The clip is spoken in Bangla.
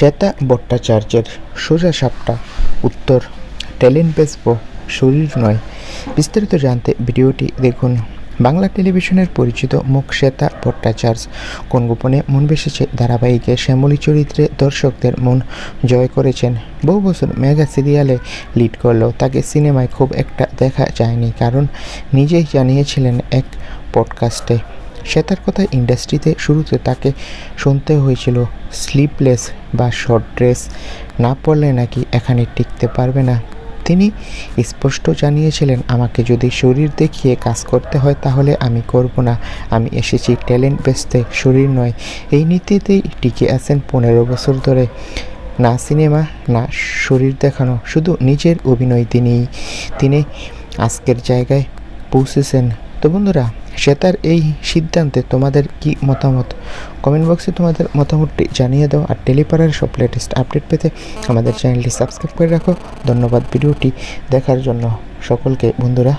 শ্বেতা ভট্টাচার্যের সোজা সাপটা। উত্তর ট্যালেন্ট বেসব শরীর নয়। বিস্তারিত জানতে ভিডিওটি দেখুন। বাংলা টেলিভিশনের পরিচিত মুখ শ্বেতা ভট্টাচার্য। কোন গোপনে মন বেসেছে ধারাবাহিকে শ্যামলী চরিত্রে দর্শকদের মন জয় করেছেন। বহু বছর মেগা সিরিয়ালে লিড করলেও তাকে সিনেমায় খুব একটা দেখা যায়নি, কারণ নিজেই জানিয়েছিলেন এক পডকাস্টে। শ্বেতার কথা ইন্ডাস্ট্রিতে শুরুতে তাকে শুনতে হয়েছিল স্লিপলেস বা শর্ট ড্রেস না পরলে নাকি এখানে টিকতে পারবে না। তিনি স্পষ্ট জানিয়েছিলেন, আমাকে যদি শরীর দেখিয়ে কাজ করতে হয় তাহলে আমি করব না। আমি এসেছি ট্যালেন্ট বেচতে, শরীর নয়। এই নীতিতেই টিকে আছেন পনেরো বছর ধরে। না সিনেমা, না শরীর দেখানো, শুধু নিজের অভিনয় তিনিই তিনি আজকের জায়গায় পৌঁছেছেন। তো বন্ধুরা শ্বেতার এই সিদ্ধান্তে তোমাদের কি মতামত? কমেন্ট বক্সে তোমাদের মতামতটি জানিয়ে দাও আর টেলিপাড়ার সব লেটেস্ট আপডেট পেতে আমাদের চ্যানেলটি সাবস্ক্রাইব করে রাখো। ধন্যবাদ ভিডিওটি দেখার জন্য সকলকে বন্ধুরা